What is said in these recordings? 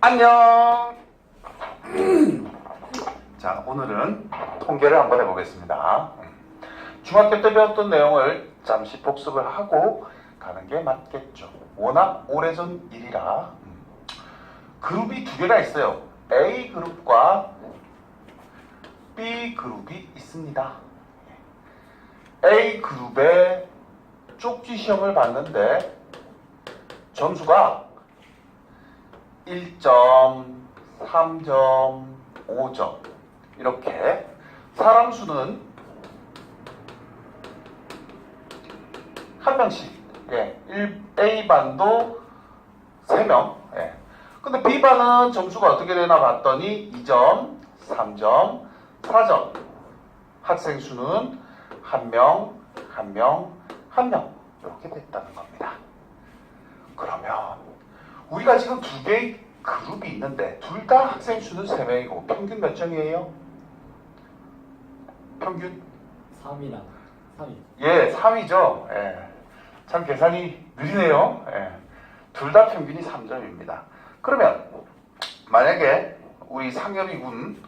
안녕. 자, 오늘은 통계를 한번 해보겠습니다. 중학교 때 배웠던 내용을 잠시 복습을 하고 가는 게 맞겠죠. 워낙 오래전 일이라 음. 그룹이 두 개가 있어요. A 그룹과 B 그룹이 있습니다. A 그룹의 쪽지 시험을 봤는데 점수가 1점, 3점, 5점. 이렇게 사람 수는 한 명씩. 예, 1, A반도 3명. 예. 근데 B반은 점수가 어떻게 되나 봤더니 2점, 3점, 4점. 학생 수는 한 명, 한 명, 한 명. 이렇게 됐다는 겁니다. 그러면 우리가 지금 두 개의 그룹이 있는데 둘 다 학생 수는 3명이고 평균 몇 점이에요? 평균? 3이랑 3이 예, 3이죠. 예. 참 계산이 느리네요. 예. 둘 다 평균이 3점입니다. 그러면 만약에 우리 상엽이군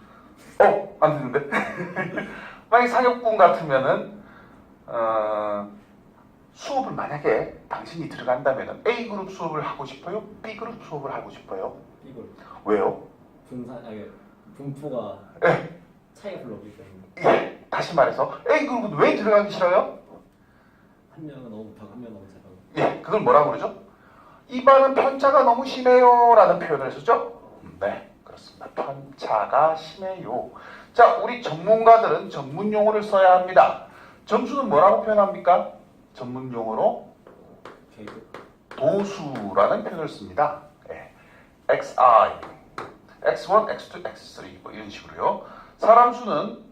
어, 안 되는데. 만약에 상엽군 같으면은 어, 수업을 만약에 당신이 들어간다면은 A 그룹 수업을 하고 싶어요? B 그룹 수업을 하고 싶어요? 이걸 왜요? 분산 아니 분포가 예. 차이가 별로 없기 때문에 예. 다시 말해서 A 그룹은 왜 들어가기 싫어요? 한 명은 너무 못하고 한 명은 너무 잘하고 예, 그걸 뭐라고 그러죠? 이 반은 편차가 너무 심해요 라는 표현을 쓰죠? 네, 그렇습니다. 편차가 심해요. 자, 우리 전문가들은 전문 용어를 써야 합니다. 점수는 뭐라고 표현합니까? 전문 용어로 도수라는 표현을 씁니다. 예. xi, x1, x2, x3 뭐 이런 식으로요. 사람 수는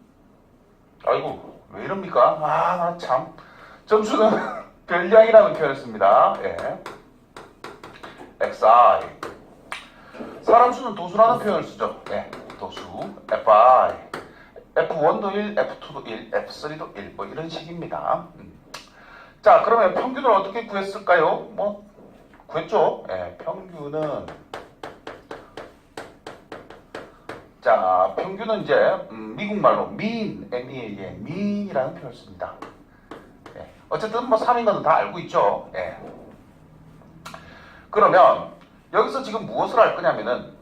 아이고 왜 이럽니까? 아, 나 참. 점수는 별량이라는 표현을 씁니다. 예. xi. 사람 수는 도수라는 표현을 쓰죠. 예. 도수 fi. f1도 1, f2도 1, f3도 1, 뭐 이런 식입니다. 음. 자, 그러면 평균을 어떻게 구했을까요? 뭐 구했죠? 예, 평균은 자, 평균은 이제 음, 미국 말로 mean, M-E-A-N, mean이라는 표현을 씁니다. 예, 어쨌든 뭐 3인 것은 다 알고 있죠. 예. 그러면 여기서 지금 무엇을 할 거냐면은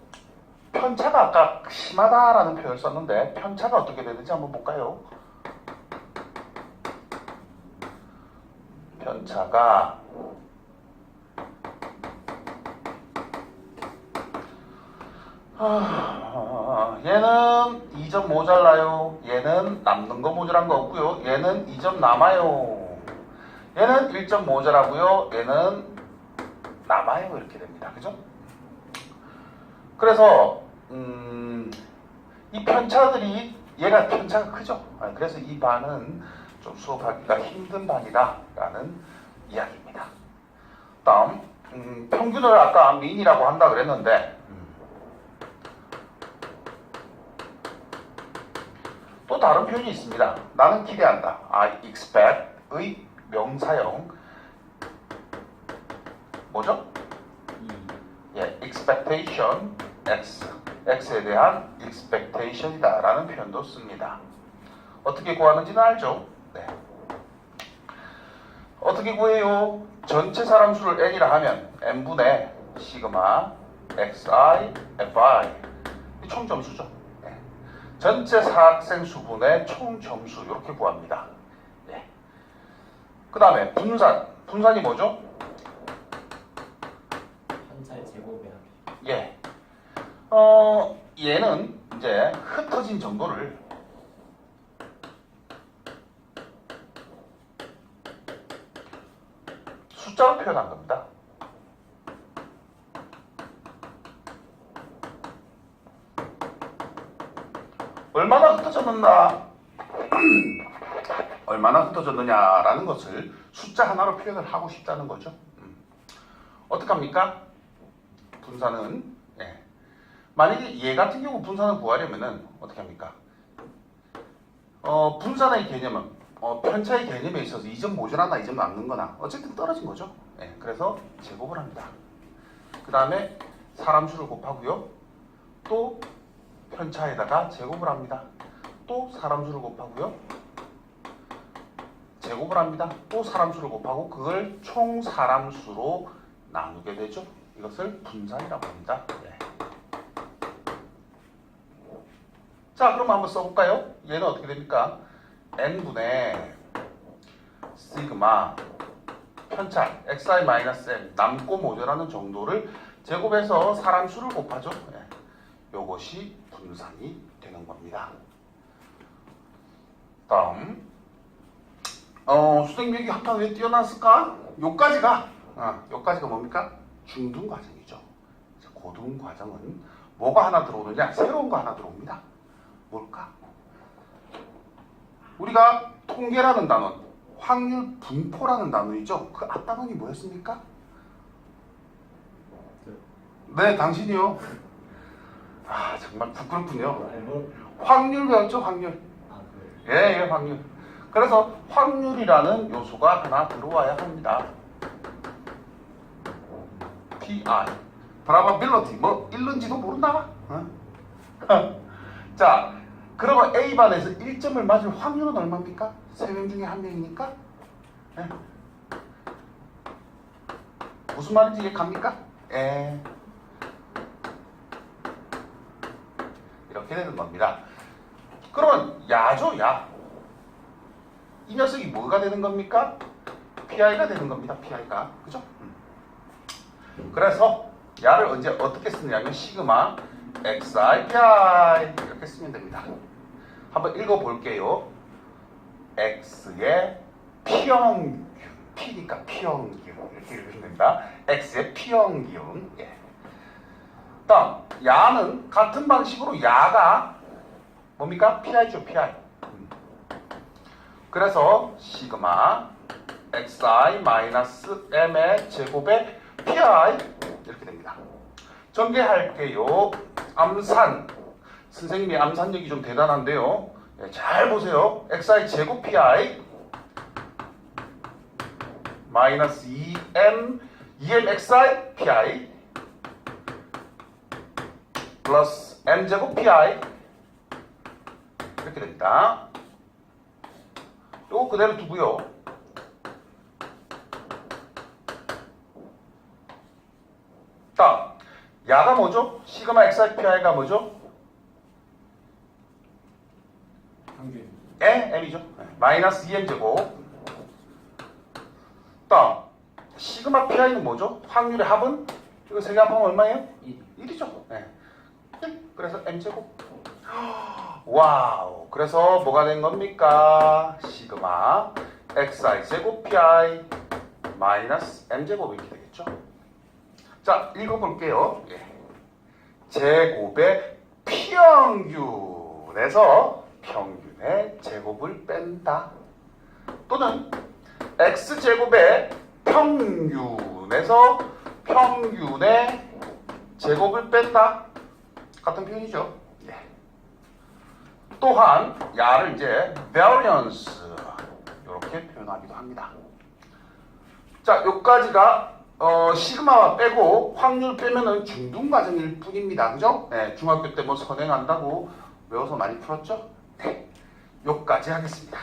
편차가 아까 심하다라는 표현을 썼는데 편차가 어떻게 되는지 한번 볼까요? 편차가 아, 얘는 2점 모자라요. 얘는 남는 거 모자란 거 없고요. 얘는 2점 남아요. 얘는 1점 모자라고요. 얘는 남아요. 이렇게 됩니다. 그죠? 그래서 음, 이 편차들이 얘가 편차가 크죠. 아, 그래서 이 반은 좀 수업하기가 힘든 반이다라는 이야기입니다. 다음 음, 평균을 아까 민이라고 한다 그랬는데 음, 또 다른 표현이 있습니다. 나는 기대한다. I expect의 명사형 뭐죠? 2 예, expectation x x에 대한 expectation이다라는 표현도 씁니다. 어떻게 구하는지는 알죠? 네. 어떻게 구해요? 전체 사람 수를 n이라 하면 n분의 시그마 xi fi 이총 점수죠. 네. 전체 사학생 수분의 총 점수 이렇게 구합니다. 예. 그 다음에 분산 분산이 뭐죠? 편차의 제곱의 합이 예. 어, 얘는 이제 흩어진 정도를 숫자로 표현한 겁니다. 얼마나 흩어졌느냐, 얼마나 흩어졌느냐라는 것을 숫자 하나로 표현을 하고 싶다는 거죠. 음. 어떡합니까? 분산은 예. 만약에 얘 같은 경우 분산을 구하려면은 어떻게 합니까? 어, 분산의 개념은 어, 편차의 개념에 있어서 2점 모자라나 2점 남는 거나 어쨌든 떨어진 거죠. 예, 그래서 제곱을 합니다. 그 다음에 사람 수를 곱하고요. 또 편차에다가 제곱을 합니다. 또 사람 수를 곱하고요. 제곱을 합니다. 또 사람 수를 곱하고 그걸 총 사람 수로 나누게 되죠. 이것을 분산이라고 합니다. 네. 자, 그럼 한번 써볼까요? 얘는 어떻게 됩니까? N분의 시그마 편차 xi-m 남고 모자라는 정도를 제곱해서 사람 수를 곱하죠. 네. 요것이 분산이 되는 겁니다. 다음 어, 수생력이 한판 왜 뛰어났을까? 요까지가 아, 요까지가 뭡니까? 중등 과정이죠. 고등 과정은 뭐가 하나 들어오느냐? 새로운 거 하나 들어옵니다. 뭘까? 우리가 통계라는 단원, 확률 분포라는 단원이죠. 그 앞 단원이 뭐였습니까? 네, 당신이요. 아, 정말 부끄럽군요. 확률 배웠죠, 확률. 예, 예, 확률. 그래서 확률이라는 요소가 하나 들어와야 합니다. PI. probability. 뭐, 있는지도 모른다. 어? 자, 그러면 A반에서 1점을 맞을 확률은 얼마입니까? 3명 중에 한 명이니까? 예. 무슨 말인지 이해 갑니까? 예. 이렇게 되는 겁니다. 그러면 야죠, 야. 이 녀석이 뭐가 되는 겁니까? PI가 되는 겁니다. PI가. 그죠? 음. 그래서 야를 언제 어떻게 쓰느냐면 시그마 xi pi 이렇게 쓰면 됩니다. 한번 읽어 볼게요. x의 평균 p니까 평균 이렇게 읽으면 됩니다. x의 평균 예. 다음 야는 같은 방식으로 야가 뭡니까? pi죠 pi. 음. 그래서 시그마 xi 마이너스 m의 제곱에 pi 이렇게 됩니다. 전개할게요. 암산. 선생님이 암산력이 좀 대단한데요. 예, 잘 보세요. xi 제곱 pi 마이너스 2m 2m xi pi 플러스 m 제곱 pi 이렇게 됩니다. 요거 그대로 두고요. 다음 야가 뭐죠? 시그마 XIPI가 뭐죠? 평균 에 M이죠. 마이너스 2M 제곱. 다음 시그마 PI는 뭐죠? 확률의 합은 이거 세개 합하면 얼마예요? 1 1이죠. 네. 1. 그래서 M 제곱. 와우. 그래서 뭐가 된 겁니까? 시그마 xi 제곱 pi 마이너스 m 제곱 이렇게 되겠죠. 자, 읽어볼게요. 예. 제곱의 평균에서 평균의 제곱을 뺀다. 또는 x 제곱의 평균에서 평균의 제곱을 뺀다. 같은 표현이죠. 예. 또한 야를 이제 variance 이렇게 표현하기도 합니다. 자, 여기까지가 어, 시그마와 빼고 확률 빼면은 중등 과정일 뿐입니다. 그죠? 네, 중학교 때 뭐 선행한다고 외워서 많이 풀었죠? 네. 여기까지 하겠습니다.